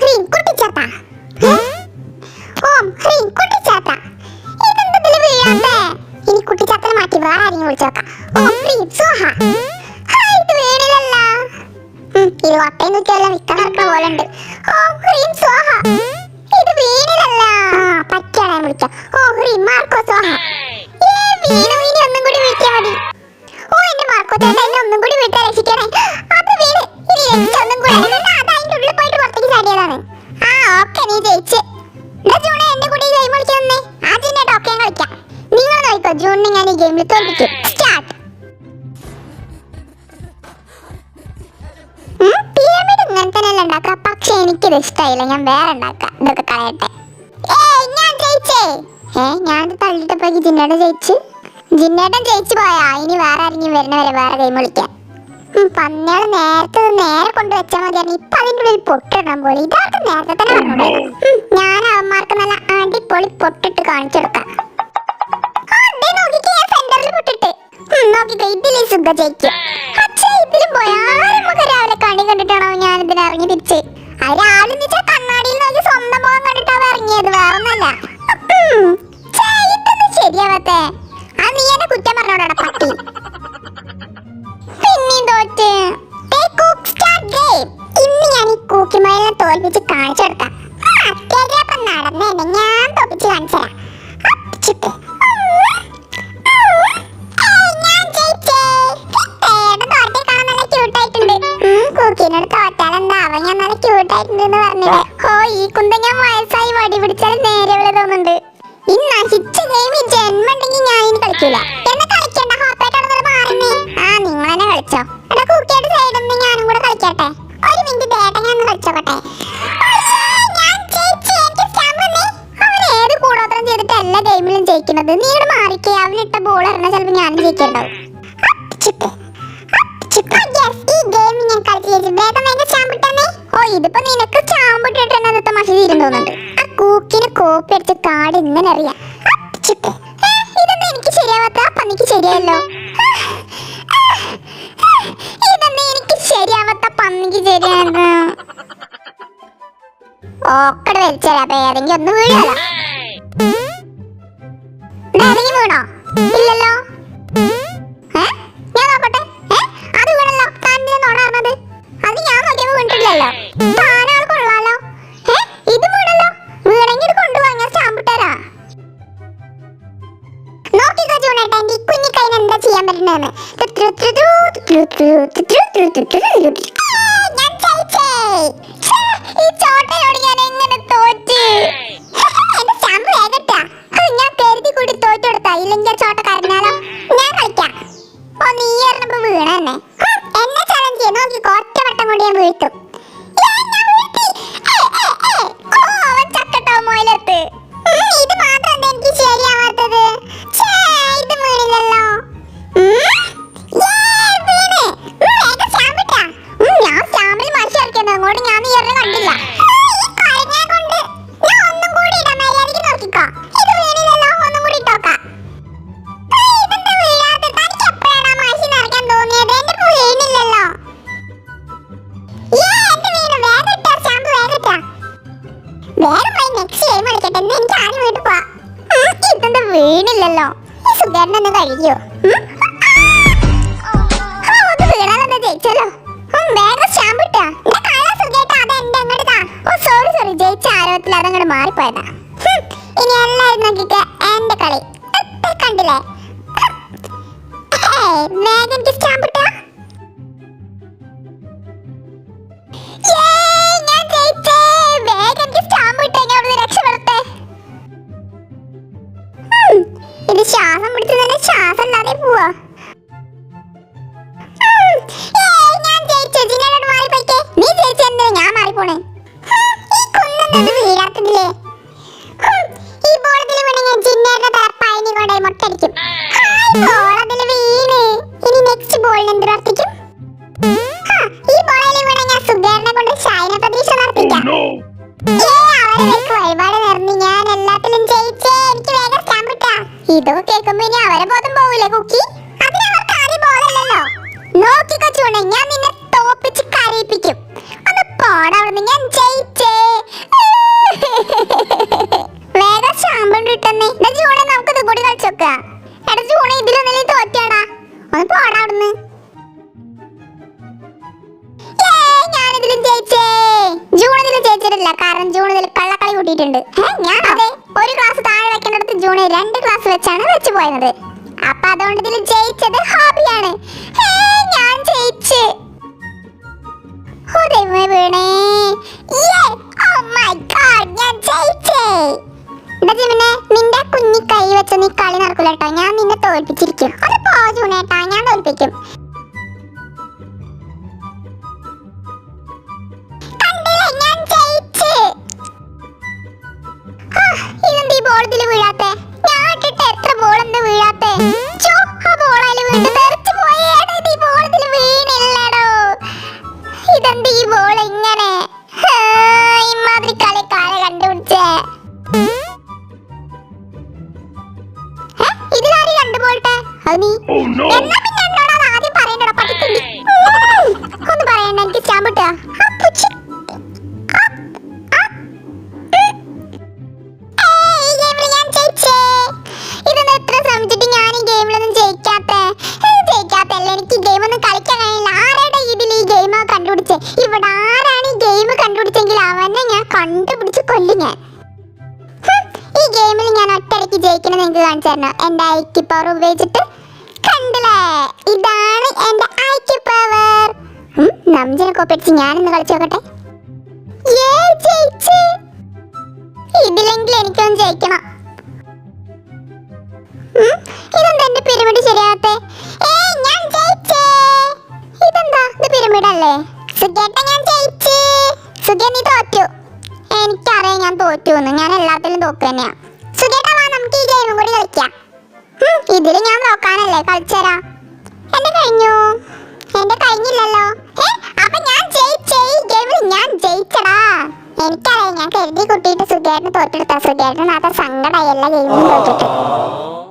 ഹ്രീം കുട്ടിച്ചാത്ത? ഓം ഹ്രീം കുട്ടിച്ചാത്ത. ഇതെന്തതിൽ വീഴാത്തെ ഇനി കുട്ടിച്ചാത്തനെ മാറ്റി വേറെ ആരെയും വിളിച്ചോക്കാം ഓം ഹ്രീം സ്വാഹ ഇത് വീണില്ലല്ല. ഇത് വട്ടയും നോക്കിയാലും വിൽക്കാൻ പോലെ ഉണ്ട്. ഓം ഹ്രീം സ്വാഹ ഇത് വീണില്ലല്ല. പറ്റിയാണ് ഞാൻ വിളിക്കാം. ഓ ഹ്രീം മാർക്കോ സ്വാഹ ഏ വീണു? ഇനി ഒന്നും കൂടി വിളിക്കാൻ മതി. ഓ എന്റെ മാർക്കോ ചേട്ടാ എന്നെ ഒന്നും കൂടി വീട്ടാ രക്ഷിക്കണേ അത് വീണ്. ഇനി രക്ഷിച്ച നീ ജയിച്ച്. ജൂണെ എന്റെ കൂടെ ഈ ഗെയിം കളിക്കാൻ വന്നേ. ആദ്യം ഞാൻ ടോക്കൻ കളിക്കാം. നിങ്ങൾ നോക്കിക്കോ ജൂണിനെ ഞാൻ ഈ ഗെയിമിൽ തോൽപ്പിക്കും. സ്റ്റാർട്ട് പിരമിഡ് ഇങ്ങനെ ഉണ്ടാക്കുക. പക്ഷെ എനിക്കിത് ഇഷ്ടമായില്ല ഞാൻ വേറെ ഉണ്ടാക്കാം ഇതൊക്കെ കളയട്ടെ. ഏ ഞാൻ ജയിച്ചേ. ഏ ഞാൻ തള്ളിട്ടപ്പോഴേക്ക് ജിന്നേട്ടൻ ജയിച്ച്. ജിന്നേട്ടൻ ജയിച്ചു പോയാ. ഇനി വേറെ ആരെങ്കിലും വരുന്നവരെ വേറെ ഗെയിം കളിക്കാം ഉം, പന്നികൾ നേരത്തെ നേരെ കൊണ്ട് വെച്ചാൽ മതിയായിരുന്നു. ഇപ്പൊ അതിന്റെ ഉള്ളിൽ പൊട്ടിടണം പോലെ. ഇതാർക്ക് നേരത്തെ തന്നെ പറഞ്ഞൂടെ ഞാൻ അവന്മാർക്ക് നല്ല അടിപൊളി പൊട്ടിട്ട് കാണിച്ചു കൊടുക്കാം. സുഖ ജയിക്കും. ഇതിലും പോയാ. നമുക്ക് രാവിലെ കണി കണ്ടിട്ടാണോ ഞാൻ ഇതിന് ഇറങ്ങി തിരിച്ച്? അത് രാവിലെ എന്ന് വെച്ചാൽ കണ്ണാടിയിൽ നോക്കി സ്വന്തം കണ്ടിട്ടാണ് ഇറങ്ങിയത്. വേറൊന്നല്ല. ശരിയാവാത്തെ. തോൽപ്പിച്ച് കാണിച്ചു കൊടുക്കാം നടന്നേനെ ഞാൻ തോൽപ്പിച്ച് കാണിച്ചു നല്ല എന്ന് ഓ ഈ ഞാൻ വയസ്സായി തോന്നുന്നുണ്ട്. ഞാൻ ഇനി കളിക്കൂല. എല്ലാ ഗെയിമിലും ജയിക്കുന്നത്. നീ ഇവിടെ മാറിക്കേ. ഇട്ട ബോൾ എറിഞ്ഞാൽ ചിലപ്പോൾ ഞാനും ജയിക്കണ്ടാവും. Yes, ഈ ഗെയിം ഞാൻ കളിച്ച് ജയിച്ചു. വേഗം വേഗം സ്റ്റാമ്പ് ഓ ഇതിപ്പോ നിനക്ക് ചാമ്പിട്ടിട്ട് തന്നെ അന്നത്തെ മഷി തീരും തോന്നുന്നുണ്ട്. ആ കൂക്കിന് കോപ്പി അടിച്ച കാട് ഇങ്ങനെ അറിയാം ഇതൊന്നും എനിക്ക് ശരിയാവാത്ത പന്നിക്ക് ശരിയല്ലോ ഇതൊന്നും എനിക്ക് ശരിയാവാത്ത പന്നിക്ക് ശരിയാണ് ഓക്കടെ വലിച്ചരാ അപ്പൊ ഏതെങ്കിലും ഒന്ന് ഏതെങ്കിലും വീണോ ഇല്ലല്ലോ? ഞാൻ നോക്കട്ടെ? അത് വീണല്ലോ താന്റെ നോടാർന്നത് അത് ഞാൻ നോക്കിയപ്പോ വീണിട്ടില്ലല്ലോ കൊള്ളാലോ? ഇത് എന്താ ചെയ്യാൻ പറ്റുന്നതെന്ന് வைத்திருக்கும் കള്ള കഴിക്കോ അത് എന്റെ അങ്ങോട്ട് താ. ഓ സോറി സോറി ജയിച്ച ആരവത്തിൽ അതങ്ങോട്ട് മാറിപ്പോയതാ. ഇനി എല്ലാവരും നോക്കിയിട്ട് എന്റെ കളി. കണ്ടില്ലേ? വേഗം സ്റ്റാമ്പ് നോക്കി? കൂട്ടിയിട്ടുണ്ട്. ഞാൻ അതെ ഒരു ക്ലാസ് താഴെ വെക്കേണ്ടടുത്ത് ജൂണ് രണ്ട് ക്ലാസ് വെച്ചാണ് വെച്ചു പോയത്. അപ്പൊ അതുകൊണ്ട് ഇതിൽ ജയിച്ചത് ഹാബിയാണ്. ഞാൻ ജയിച്ചു. വീണേ. ഓ മൈ ഗോഡ് ഞാൻ ജയിച്ചേ. ജിമിനെ നിന്റെ കുഞ്ഞി കൈ വെച്ച് നീ കളി നടക്കൂല ഞാൻ നിന്നെ തോൽപ്പിച്ചിരിക്കും. അത് പോ ജൂണേട്ടാ ഞാൻ തോൽപ്പിക്കും. ഇതെന്താ ഈ ബോർഡിൽ വീഴാത്തെ ഗെയിം ഒന്നും കളിക്കാൻ കഴിയില്ല. ആരുടെ ഇതിൽ ഈ ഗെയിം കണ്ടുപിടിച്ചേ? ഇവിടെ ആരാണ് ഈ ഗെയിം കണ്ടുപിടിച്ചെങ്കിൽ അവനെ ഞാൻ കണ്ടുപിടിച്ച് കൊല്ലു ഞാൻ. ഈ ഗെയിമിൽ ഞാൻ ഒറ്റയ്ക്ക് ജയിക്കണം നിങ്ങൾക്ക് കാണിച്ചു തരണം? ഐക്യ പവർ ഉപയോഗിച്ചിട്ട് കണ്ടില്ലേ? ഇതാണ് എന്റെ ഐക്യ പവർ. നംജനെ കോപ്പടിച്ച് ഞാനൊന്ന് കളിച്ചു നോക്കട്ടെ. ഏ ഇതിലെങ്കിലും എനിക്കൊന്ന് ജയിക്കണം. ഇതെന്താ എന്റെ പിരമിഡ് ശരിയാവത്തെ? ഏയ് ഞാൻ നോക്കാനല്ലേ കളിച്ചരാ എന്റെ കഴിഞ്ഞു. എന്റെ കഴിഞ്ഞില്ലല്ലോ. ഏ അപ്പൊ ഞാൻ ജയിച്ചേ. ഈ ഗെയിമിൽ ഞാൻ ജയിച്ചടാ. എനിക്കറിയാം ഞാൻ കരുതി കുട്ടിയിട്ട് സുഖേട്ടന് തോറ്റെടുത്ത സുഖേട്ടൻ അത്ര സങ്കടമായി എല്ലാ ഗെയിമും തോറ്റിട്ട്.